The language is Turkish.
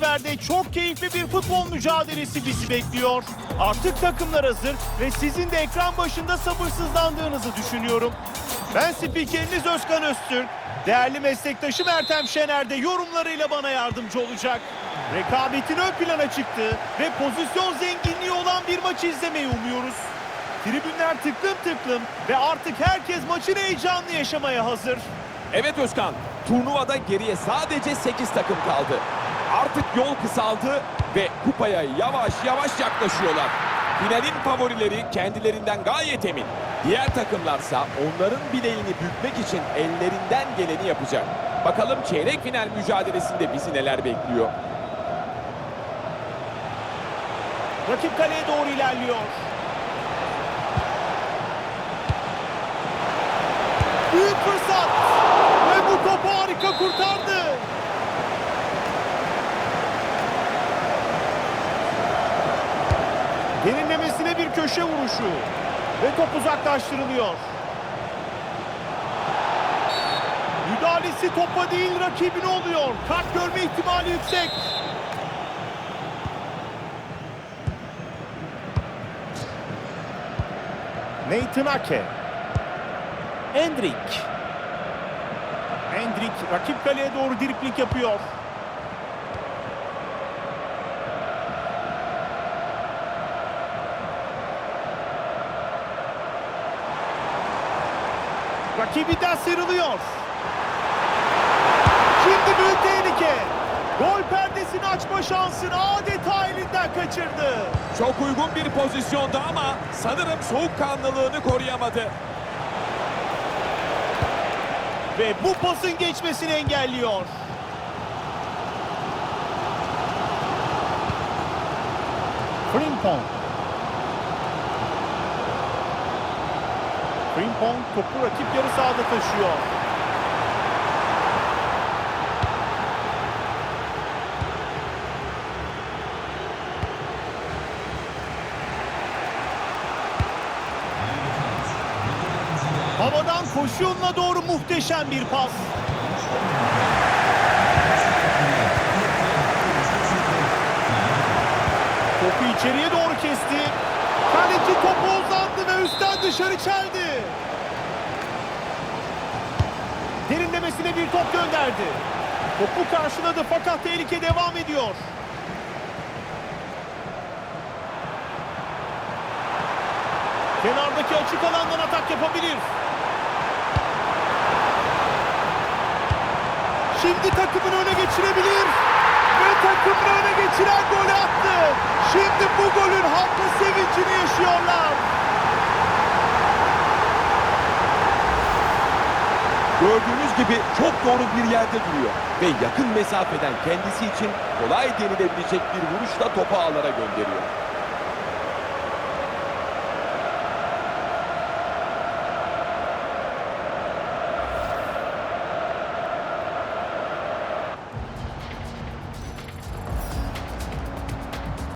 Verde çok keyifli bir futbol mücadelesi bizi bekliyor. Artık takımlar hazır ve sizin de ekran başında sabırsızlandığınızı düşünüyorum. Ben spikeriniz Özkan Öztürk. Değerli meslektaşım Ertem Şener de yorumlarıyla bana yardımcı olacak. Rekabetin ön plana çıktığı ve pozisyon zenginliği olan bir maçı izlemeyi umuyoruz. Tribünler tıklım tıklım ve artık herkes maçın heyecanını yaşamaya hazır. Evet Özkan, turnuvada geriye sadece 8 takım kaldı. Artık yol kısaldı ve kupaya yavaş yavaş yaklaşıyorlar. Finalin favorileri kendilerinden gayet emin. Diğer takımlarsa onların bileğini bükmek için ellerinden geleni yapacak. Bakalım çeyrek final mücadelesinde bizi neler bekliyor. Rakip kaleye doğru ilerliyor. Büyük fırsat. Ve bu topu harika kurtardı. Derinlemesine bir köşe vuruşu. Ve top uzaklaştırılıyor. Müdahalesi topa değil rakibine oluyor. Kart görme ihtimali yüksek. Nathan Ake. Endrick. Endrick rakip kaleye doğru dripling yapıyor. Rakibinden sıyrılıyor. Şimdi büyük tehlike. Gol perdesini açma şansını adeta elinden kaçırdı. Çok uygun bir pozisyonda ama sanırım soğukkanlılığını koruyamadı. Ve bu pasın geçmesini engelliyor. Frimpong. Frimpong topu rakip yarı sahada taşıyor. Havadan koşu yoluna doğru muhteşem bir pas. Topu içeriye doğru kesti. Kaleci topu uzandı ve üstten dışarı çeldi. Derinlemesine bir top gönderdi. Topu karşıladı fakat tehlike devam ediyor. Kenardaki açık alandan atak yapabilir. Şimdi takımını öne geçirebilir. Ve takımını öne geçiren golü attı. Şimdi bu golün haklı sevincini yaşıyorlar. Gördüğünüz gibi çok doğru bir yerde duruyor. Ve yakın mesafeden kendisi için kolay denilebilecek bir vuruşla topu ağlara gönderiyor.